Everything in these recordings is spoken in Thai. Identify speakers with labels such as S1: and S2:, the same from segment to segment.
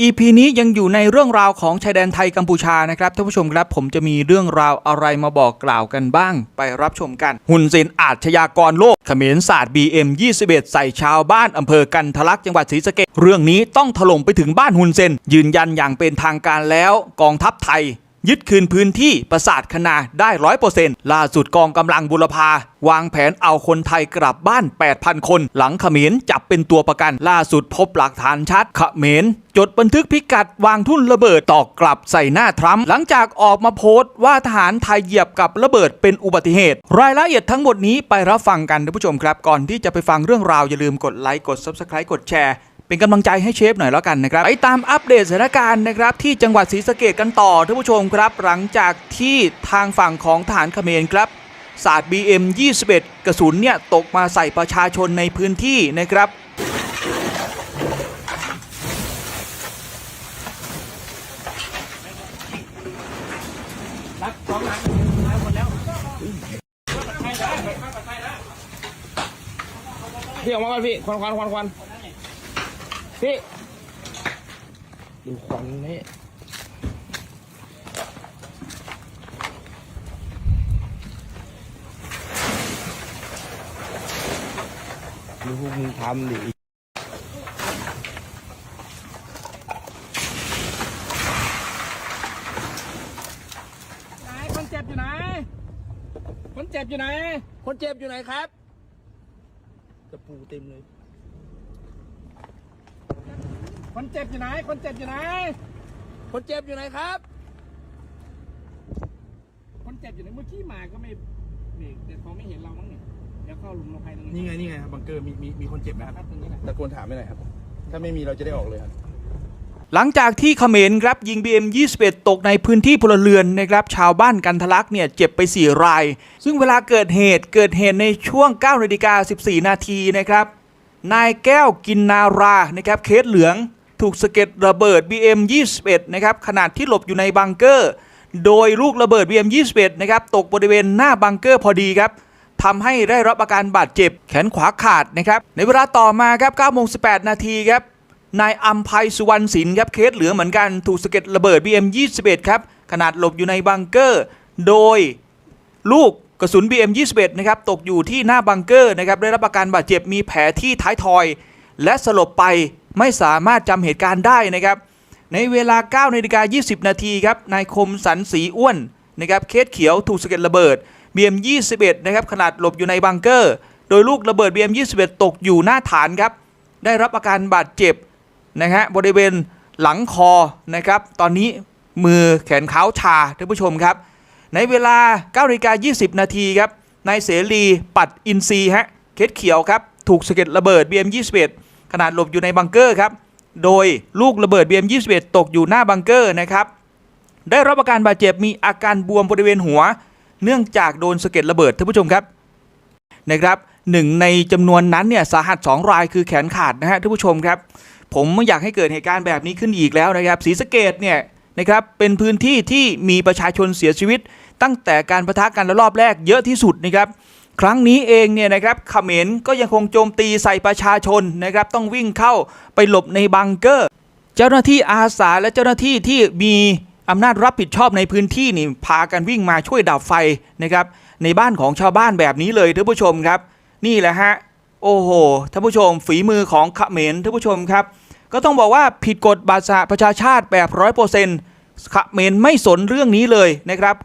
S1: EP นี้ยังอยู่ในเรื่องราวของชายแดนไทยกัมพูชานะครับท่านผู้ชมครับผมจะมีเรื่องราวอะไรมาบอกกล่าวกันบ้าง ไปรับชมกัน หุ่นเซนอาชญากรโลกเขมรศาสตร์ BM 21 ใส่ชาวบ้านอำเภอกันทะลักจังหวัดศรีสะเกษเรื่องนี้ต้องถล่มไปถึงบ้านหุ่นเซนยืนยันอย่างเป็นทางการแล้ว กองทัพไทย ยึดคืนพื้นที่ประสาทคณาได้ร้อยเปอร์เซ็นต์ล่าสุดกองกำลังบุรพา วางแผนเอาคนไทยกลับบ้าน 8,000 คน หลังเขมรจับเป็นตัวประกัน ล่าสุดพบหลักฐานชัดเขมรจดบันทึกพิกัดวางทุ่นระเบิดตอกกลับใส่หน้าทรัมป์หลังจากออกมาโพสต์ว่าทหารไทยเหยียบกับระเบิดเป็นอุบัติเหตุ รายละเอียดทั้งหมดนี้ไปรับฟังกันท่านผู้ชมครับ ก่อนที่จะไปฟังเรื่องราวอย่าลืมกดไลค์กด Subscribe กดแชร์ เป็นกำลังใจให้เชฟหน่อยแล้วกันนะครับไปตามอัปเดตสถานการณ์นะครับที่จังหวัดศรีสะเกดกันต่อท่านผู้ชมครับ หลังจากที่ทางฝั่งของทหารเขมรครับศาสตร์ BM 21 กระสุนเนี่ยตกมาใส่ประชาชนในพื้นที่นะครับ
S2: พี่ออกมาก่อนพี่ควันควันควันควัน พี่ดูควันนี่ดูพวกมึงทำดิไหนคนเจ็บอยู่ไหน คนเจ็บอยู่ไหน คนเจ็บอยู่ไหนครับตะปูเต็มเลย คนเจ็บอยู่ไหน คนเจ็บอยู่ไหน คนเจ็บอยู่ไหนครับ คนเจ็บอยู่ไหนเมื่อกี้มาก็ไม่เบรกแต่เขาไม่เห็นเรามั้งเนี่ยเดี๋ยวเข้าหลุมลงไปตรงนี้
S3: นี่ไงนี่ไงครับบังเกอร์มีมีมีคนเจ็บไหมค
S2: ครั
S3: รั
S2: บบตรงนี้แหละ
S3: ตะโกนถามไม่หน่อยครับ ถ้าไม่มีเราจะได้ออกเลยครับ
S1: หลังจากที่เขมรครับยิง BM 21 ตกในพื้นที่พลเรือนนะครับชาวบ้านกันทะลักเนี่ยเจ็บไป 4 ราย ซึ่งเวลาเกิดเหตุเกิดเหตุในช่วง9นาฬิกา14 นาทีนะครับ นายแก้วกินนารานะครับเคสเหลือง ถูกสะเก็ดระเบิด BM 21นะครับขนาดที่หลบอยู่ในบังเกอร์ โดยลูกระเบิด BM 21นะครับตกบริเวณหน้าบังเกอร์พอดีครับทำให้ได้รับอาการบาดเจ็บแขนขวาขาดนะครับในเวลาต่อมาครับ9โมง18 นาทีครับนายอัมภัยสุวรรณศิลป์ครับเคสเหลือเหมือนกันถูกสะเก็ดระเบิด BM 21ครับขนาดหลบอยู่ในบังเกอร์ โดยลูกกระสุน BM 21นะครับตกอยู่ที่หน้าบังเกอร์นะครับได้รับอาการบาดเจ็บมีแผลที่ท้ายทอย และสลบไป ไม่สามารถจำเหตุการณ์ได้นะครับ ในเวลา9นาฬิกา20 นาทีครับนายคมสันสีอ้วนนะครับเคสเขียวถูกสะเก็ดระเบิด BM 21นะครับขนาดหลบอยู่ในบังเกอร์ โดยลูกระเบิด BM 21 ตกอยู่หน้าฐานครับ ได้รับอาการบาดเจ็บนะฮะบริเวณหลังคอนะครับ ตอนนี้มือแขนเท้าชาท่านผู้ชมครับ ในเวลา9นาฬิกา20 นาทีครับนายเสรีปัดอินซีฮะเคสเขียวครับ ถูกสะเก็ดระเบิด BM 21 ขนาดหลบอยู่ในบังเกอร์ครับ โดยลูกระเบิด BM 21 ตกอยู่หน้าบังเกอร์นะครับ ได้รับอาการบาดเจ็บมีอาการบวมบริเวณหัว เนื่องจากโดนสะเก็ดระเบิดท่านผู้ชมครับนะครับหนึ่งในจำนวนนั้นเนี่ยสาหัส 2 รายคือแขนขาดนะฮะท่านผู้ชมครับ ผมไม่อยากให้เกิดเหตุการณ์แบบนี้ขึ้นอีกแล้วนะครับศรีสะเกดเนี่ยนะครับเป็นพื้นที่ที่มีประชาชนเสียชีวิต ตั้งแต่การประทะกันระลอบแรกเยอะที่สุดนะครับ ครั้งนี้เองเนี่ยนะครับเขมรก็ยังคงโจมตีใส่ประชาชนนะครับต้องวิ่งเข้าไปหลบในบังเกอร์ เจ้าหน้าที่อาสาและเจ้าหน้าที่ที่มีอำนาจรับผิดชอบในพื้นที่นี่พากันวิ่งมาช่วยดับไฟนะครับในบ้านของชาวบ้านแบบนี้เลยท่านผู้ชมครับ นี่แหละฮะโอ้โหท่านผู้ชม ฝีมือของเขมรท่านผู้ชมครับ ก็ต้องบอกว่าผิดกฎบาสหประชาชาติแบบร้อยเปอร์เซ็นต์เขมรไม่สนเรื่องนี้เลยนะครับ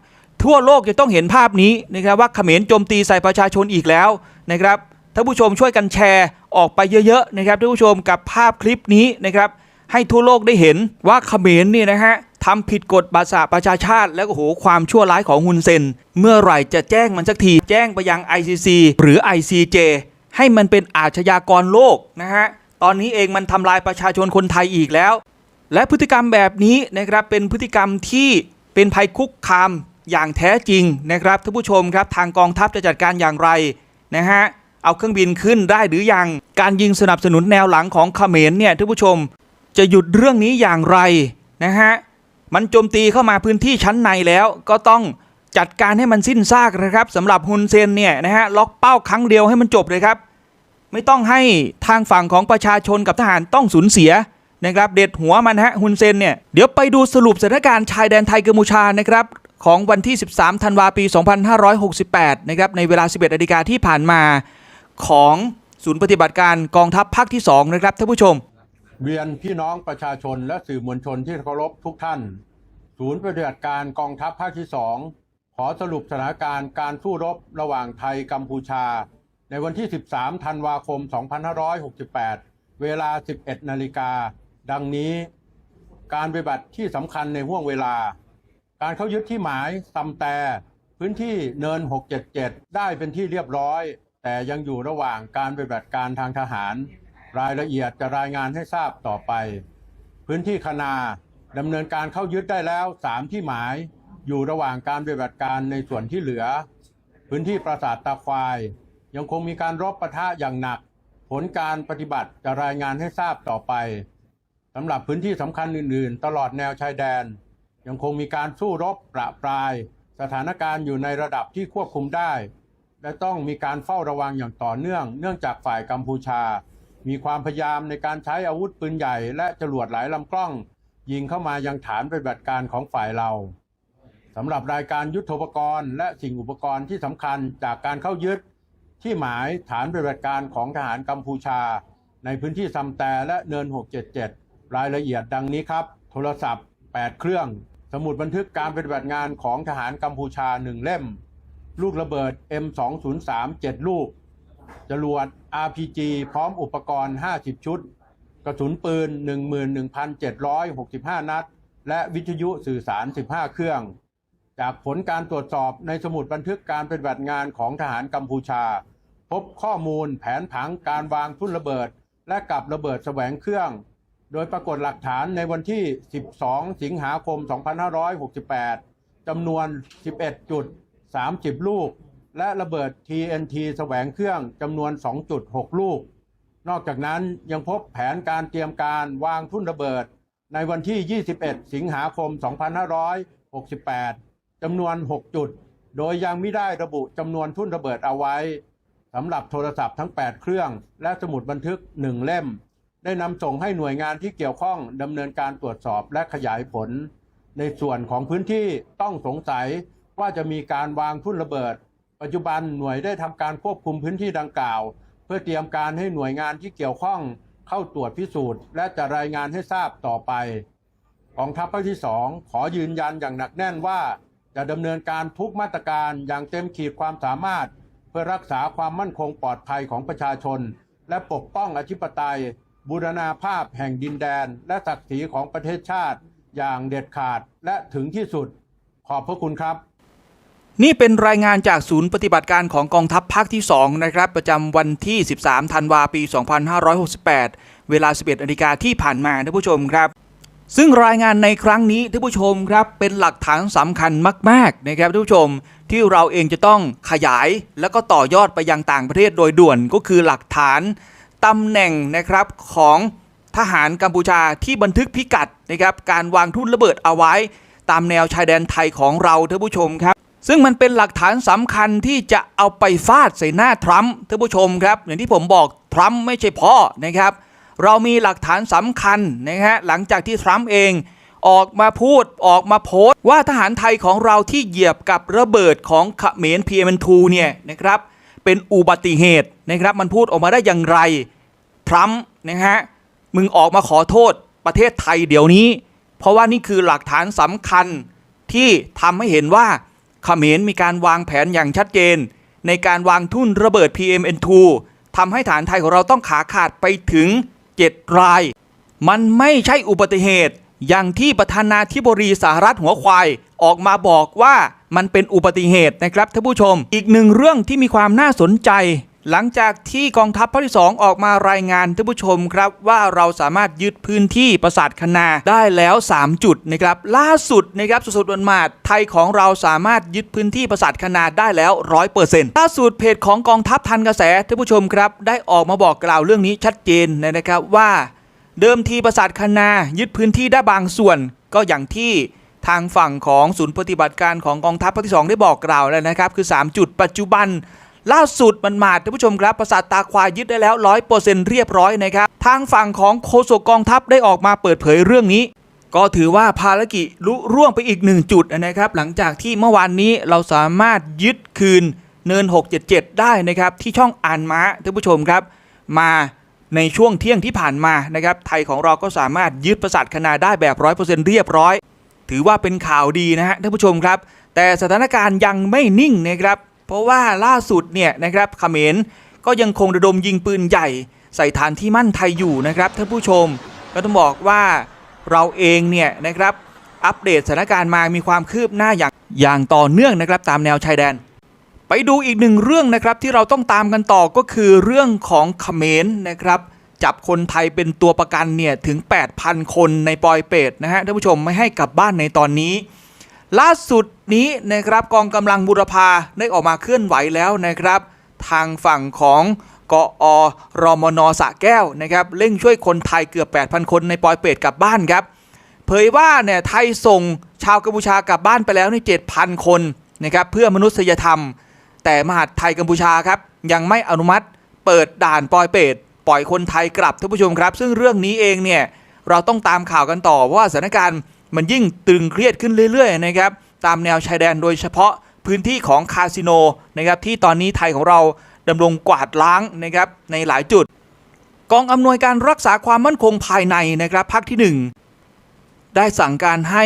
S1: ทั่วโลกจะต้องเห็นภาพนี้นะครับว่าเขมรโจมตีใส่ประชาชนอีกแล้วนะครับท่านผู้ชมช่วยกันแชร์ออกไปเยอะๆนะครับท่านผู้ชมกับภาพคลิปนี้นะครับให้ทั่วโลกได้เห็นว่าเขมรนี่นะฮะทำผิดกฎบาสหประชาชาติ แล้วก็โหความชั่วร้ายของฮุนเซน เมื่อไหร่จะแจ้งมันสักทีแจ้งไปยัง ICC หรือ ICJ ให้มันเป็นอาชญากรโลกนะฮะตอนนี้เองมันทำลายประชาชนคนไทยอีกแล้ว และพฤติกรรมแบบนี้นะครับเป็นพฤติกรรมที่เป็นภัยคุกคาม อย่างแท้จริงนะครับท่านผู้ชมครับทางกองทัพจะจัดการอย่างไรนะฮะเอาเครื่องบินขึ้นได้หรือยังการยิงสนับสนุนแนวหลังของเขมรเนี่ยท่านผู้ชมจะหยุดเรื่องนี้อย่างไรนะฮะมันโจมตีเข้ามาพื้นที่ชั้นในแล้วก็ต้องจัดการให้มันสิ้นซากนะครับสำหรับฮุนเซนเนี่ยนะฮะล็อกเป้าครั้งเดียวให้มันจบเลยครับ ไม่ต้องให้ทางฝั่งของประชาชนกับทหารต้องสูญเสียนะครับเด็ดหัวมันฮะฮุนเซนเนี่ยเดี๋ยวไปดูสรุปสถานการณ์ชายแดนไทยกัมพูชานะครับ ของวันที่ 13 ธันวาปี 2568 นะครับ ในเวลา 11นาฬิกาที่ผ่านมาของศูนย์ปฏิบัติการกองทัพภาคที่ 2 นะครับท่านผู้ชม
S4: เรียนพี่น้องประชาชนและสื่อมวลชนที่เคารพทุกท่าน ศูนย์ปฏิบัติการกองทัพภาคที่สองขอสรุปสถานการณ์การสู้รบระหว่างไทยกัมพูชา ในวันที่ 13 ธันวาคม 2568 เวลา 11 นาฬิกา ดังนี้ การปฏิบัติที่สำคัญในห่วงเวลา การเข้ายึดที่หมายซัมแต่พื้นที่เนิน 677 ได้เป็นที่เรียบร้อย แต่ยังอยู่ระหว่างการปฏิบัติการทางทหาร รายละเอียดจะรายงานให้ทราบต่อไป พื้นที่คณาดำเนินการเข้ายึดได้แล้ว 3 ที่หมาย อยู่ระหว่างการปฏิบัติการในส่วนที่เหลือ พื้นที่ปราสาทตาควาย ยังคงมีการรบปะทะอย่างหนัก ผลการปฏิบัติจะรายงานให้ทราบต่อไปสำหรับพื้นที่สำคัญอื่น ๆ ตลอดแนวชายแดน ยังคงมีการสู้รบประปราย สถานการณ์อยู่ในระดับที่ควบคุมได้ และต้องมีการเฝ้าระวังอย่างต่อเนื่อง เนื่องจากฝ่ายกัมพูชา มีความพยายามในการใช้อาวุธปืนใหญ่ และจรวดหลายลำกล้อง ยิงเข้ามายังฐานปฏิบัติการของฝ่ายเราสำหรับรายการยุทธปกรณ์ และสิ่งอุปกรณ์ที่สำคัญจากการเข้ายึด ที่หมายฐานปฏิบัติการของทหารกัมพูชา ในพื้นที่ซัมแตและเนิน 677 รายละเอียดดังนี้ครับ โทรศัพท์ 8 เครื่อง สมุดบันทึกการปฏิบัติงานของทหารกัมพูชา1เล่ม ลูกระเบิด M203 7 ลูก จรวด RPG พร้อมอุปกรณ์ 50 ชุด กระสุนปืน 11,765 นัด และวิทยุสื่อสาร 15 เครื่อง จากผลการตรวจสอบในสมุดบันทึกการปฏิบัติงานของทหารกัมพูชา พบข้อมูลแผนผังการวางทุ่นระเบิด และกับระเบิดแสวงเครื่อง โดยปรากฏหลักฐานในวันที่ 12 สิงหาคม 2568 จำนวน 11 จุด 30 ลูก และระเบิด TNT แสวงเครื่องจำนวน 2.6 ลูก นอกจากนั้นยังพบแผนการเตรียมการวางทุ่นระเบิด ในวันที่ 21 สิงหาคม 2568 จำนวน 6 จุด โดยยังไม่ได้ระบุจำนวนทุ่นระเบิดเอาไว้สำหรับโทรศัพท์ทั้ง 8 เครื่อง และสมุดบันทึก 1 เล่ม ได้นำส่งให้หน่วยงานที่เกี่ยวข้องดำเนินการตรวจสอบและขยายผล ในส่วนของพื้นที่ต้องสงสัยว่าจะมีการวางทุ่นระเบิด ปัจจุบันหน่วยได้ทำการควบคุมพื้นที่ดังกล่าว เพื่อเตรียมการให้หน่วยงานที่เกี่ยวข้องเข้าตรวจพิสูจน์ และจะรายงานให้ทราบต่อไปกองทัพภาคที่2ขอยืนยันอย่างหนักแน่นว่า จะดำเนินการทุกมาตรการอย่างเต็มขีดความสามารถ เพื่อรักษาความมั่นคงปลอดภัยของประชาชน และปกป้องอธิปไตย บูรณาภาพแห่งดินแดน และศักดิ์ศรีของประเทศชาติ อย่างเด็ดขาดและถึงที่สุด ขอบพระคุณครับ
S1: นี่เป็นรายงานจากศูนย์ปฏิบัติการของกองทัพภาคที่ 2 นะครับ ประจำวันที่ 13 ธันวาปี 2568 เวลา 11นาฬิกาที่ผ่านมาท่านผู้ชมครับซึ่งรายงานในครั้งนี้ท่านผู้ชมครับเป็นหลักฐานสำคัญมาก ๆ นะครับท่านผู้ชมที่เราเองจะต้องขยายแล้วก็ต่อยอดไปยังต่างประเทศโดยด่วนก็คือหลักฐาน ตำแหน่งนะครับของทหารกัมพูชาที่บันทึกพิกัดนะครับการวางทุ่นระเบิดเอาไว้ ตามแนวชายแดนไทยของเราท่านผู้ชมครับ ซึ่งมันเป็นหลักฐานสำคัญที่จะเอาไปฟาดใส่หน้าทรัมป์ท่านผู้ชมครับ อย่างที่ผมบอกทรัมป์ไม่ใช่พ่อนะครับ เรามีหลักฐานสำคัญนะฮะหลังจากที่ทรัมป์เองออกมาพูดออกมาโพสต์ ว่าทหารไทยของเราที่เหยียบกับระเบิดของเขมร PM2 เนี่ยนะครับเป็นอุบัติเหตุนะครับมันพูดออกมาได้อย่างไร ทรัมป์นะฮะมึงออกมาขอโทษประเทศไทยเดี๋ยวนี้ เพราะว่านี่คือหลักฐานสำคัญที่ทำให้เห็นว่าเขมรมีการวางแผนอย่างชัดเจน ในการวางทุ่นระเบิด PMN2 ทำให้ฐานไทยของเราต้องขาขาดไปถึง 7 ราย มันไม่ใช่อุบัติเหตุอย่างที่ประธานาธิบดีสหรัฐหัวควายออกมาบอกว่ามันเป็นอุบัติเหตุนะครับท่านผู้ชม อีกหนึ่งเรื่องที่มีความน่าสนใจ หลังจากที่กองทัพภาคที่ 2 ออกมารายงานท่านผู้ชมครับ ว่าเราสามารถยึดพื้นที่ปราสาทคณาได้แล้ว 3 จุดนะครับ ล่าสุดนะครับสุดๆวันมาดไทยของเราสามารถยึดพื้นที่ปราสาทคณาได้แล้ว100%ล่าสุดเพจของกองทัพทันกระแสท่านผู้ชมครับ ได้ออกมาบอกกล่าวเรื่องนี้ชัดเจนนะครับว่า เดิมทีปราสาทคณายึดพื้นที่ได้บางส่วน ก็อย่างที่ทางฝั่งของศูนย์ปฏิบัติการของกองทัพภาคที่ 2 ได้บอกกล่าวแล้วนะครับ คือ 3 จุดปัจจุบัน ล่าสุดมันมาดท่านผู้ชมครับประสาทตาควายยึดได้แล้วร้อยเปอร์เซ็นต์เรียบร้อยนะครับ ทางฝั่งของโฆษกกองทัพได้ออกมาเปิดเผยเรื่องนี้ ก็ถือว่าภารกิจลุร่วงไปอีกหนึ่งจุดนะครับ หลังจากที่เมื่อวานนี้เราสามารถยึดคืนเนิน 677 ได้นะครับ ที่ช่องอ่านม้าท่านผู้ชมครับ มาในช่วงเที่ยงที่ผ่านมานะครับ ไทยของเราก็สามารถยึดประสาทคณาได้แบบร้อยเปอร์เซ็นต์เรียบร้อย ถือว่าเป็นข่าวดีนะฮะท่านผู้ชมครับ แต่สถานการณ์ยังไม่นิ่งนะครับ ราะว่าล่าสุดเนี่ยนะครับเขมรก็ยังคงระดมยิงปืนใหญ่ ใส่ฐานที่มั่นไทยอยู่นะครับท่านผู้ชม ก็ต้องบอกว่าเราเองเนี่ยนะครับอัปเดตสถานการณ์มามีความคืบหน้าอย่างอย่างต่อเนื่องนะครับตามแนวชายแดน ไปดูอีกหนึ่งเรื่องนะครับที่เราต้องตามกันต่อก็คือเรื่องของเขมรนะครับจับคนไทยเป็นตัวประกันเนี่ยถึง 8,000 คนในปอยเปตนะฮะท่านผู้ชมไม่ให้กลับบ้านในตอนนี้ ล่าสุดนี้นะครับกองกำลังบุรพาได้ออกมาเคลื่อนไหวแล้วนะครับ ทางฝั่งของกอรมนสะแก้วนะครับเร่งช่วยคนไทยเกือบ 8,000 คนในปอยเปตกลับบ้านครับ เผยว่าเนี่ยไทยส่งชาวกัมพูชากลับบ้านไปแล้วใน7,000 คนนะครับเพื่อมนุษยธรรม แต่มหาดไทยกัมพูชาครับยังไม่อนุมัติเปิดด่านปอยเปตปล่อยคนไทยกลับท่านผู้ชมครับ ซึ่งเรื่องนี้เองเนี่ยเราต้องตามข่าวกันต่อเพราะว่าสถานการณ์ มันยิ่งตึงเครียดขึ้นเรื่อยๆนะครับตามแนวชายแดนโดยเฉพาะพื้นที่ของคาสิโนนะครับที่ตอนนี้ไทยของเราดำรงกวาดล้างนะครับในหลายจุด กองอำนวยการรักษาความมั่นคงภายในนะครับภาคที่หนึ่งได้สั่งการให้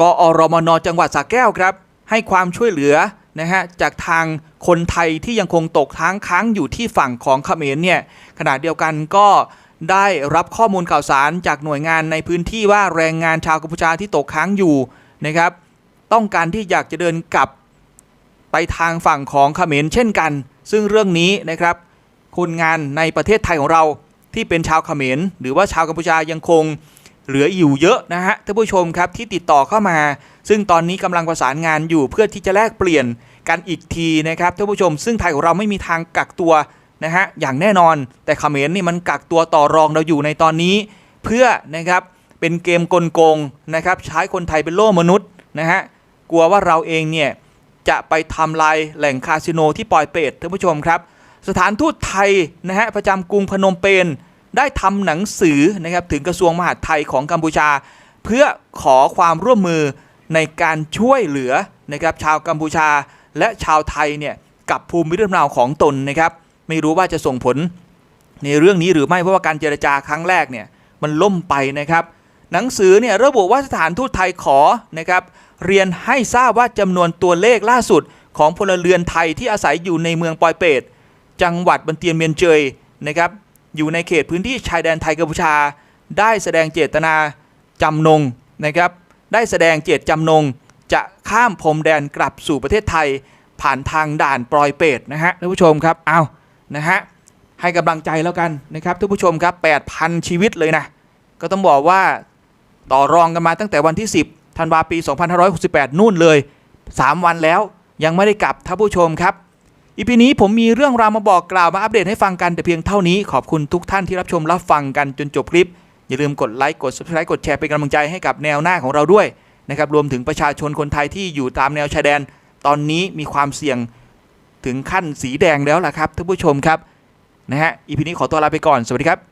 S1: กอรมนจังหวัดสระแก้วครับ ให้ความช่วยเหลือนะฮะจากทางคนไทยที่ยังคงตกค้างค้างอยู่ที่ฝั่งของเขมรเนี่ยขณะเดียวกันก็ ได้รับข้อมูลข่าวสารจากหน่วยงานในพื้นที่ว่าแรงงานชาวกัมพูชาที่ตกค้างอยู่นะครับ ต้องการที่อยากจะเดินกลับไปทางฝั่งของเขมรเช่นกัน ซึ่งเรื่องนี้นะครับ คนงานในประเทศไทยของเราที่เป็นชาวเขมรหรือว่าชาวกัมพูชายังคงเหลืออยู่เยอะนะฮะท่านผู้ชมครับที่ติดต่อเข้ามา ซึ่งตอนนี้กำลังประสานงานอยู่เพื่อที่จะแลกเปลี่ยนกันอีกทีนะครับท่านผู้ชม ซึ่งไทยของเราไม่มีทางกักตัว นะฮะอย่างแน่นอนแต่เขมรนี่มันกักตัวต่อรองเราอยู่ในตอนนี้ เพื่อนะครับเป็นเกมกลโกงนะครับใช้คนไทยเป็นโล่มนุษย์นะฮะกลัวว่าเราเองเนี่ยจะไปทำลายแหล่งคาสิโนที่ปอยเปตท่านผู้ชมครับ สถานทูตไทยนะฮะประจำกรุงพนมเปญได้ทำหนังสือนะครับถึงกระทรวงมหาดไทยของกัมพูชา เพื่อขอความร่วมมือในการช่วยเหลือนะครับชาวกัมพูชาและชาวไทยเนี่ยกับภูมิลำเนาของตนนะครับ ไม่รู้ว่าจะส่งผลในเรื่องนี้หรือไม่เพราะว่าการเจรจาครั้งแรกเนี่ยมันล่มไปนะครับ หนังสือเนี่ยระบุว่าสถานทูตไทยขอนะครับเรียนให้ทราบว่าจำนวนตัวเลขล่าสุดของพลเรือนไทยที่อาศัยอยู่ในเมืองปอยเปตจังหวัดบันเตียนเมียนเจยนะครับอยู่ในเขตพื้นที่ชายแดนไทยกัมพูชา ได้แสดงเจตนาจำนงนะครับได้แสดงเจตจำนงจะข้ามพรมแดนกลับสู่ประเทศไทยผ่านทางด่านปลอยเปตนะฮะท่านผู้ชมครับเอา นะฮะให้กำลังใจแล้วกันนะครับท่านผู้ชมครับ 8,000 ชีวิตเลยนะ ก็ต้องบอกว่าต่อรองกันมาตั้งแต่วันที่ 10ธันวาปี 2568 นู่นเลย 3 วันแล้วยังไม่ได้กลับท่านผู้ชมครับอีพีนี้ผมมีเรื่องราวมาบอกกล่าวมาอัปเดตให้ฟังกันแต่เพียงเท่านี้ขอบคุณทุกท่านที่รับชมรับฟังกันจนจบคลิป อย่าลืมกดไลค์กด subscribe กดแชร์เป็นกำลังใจให้กับแนวหน้าของเราด้วยนะครับรวมถึงประชาชนคนไทยที่อยู่ตามแนวชายแดน ตอนนี้มีความเสี่ยง ถึงขั้นสีแดงแล้วล่ะครับท่านผู้ชมครับนะฮะอีพีนี้ขอตัวลาไปก่อนสวัสดีครับ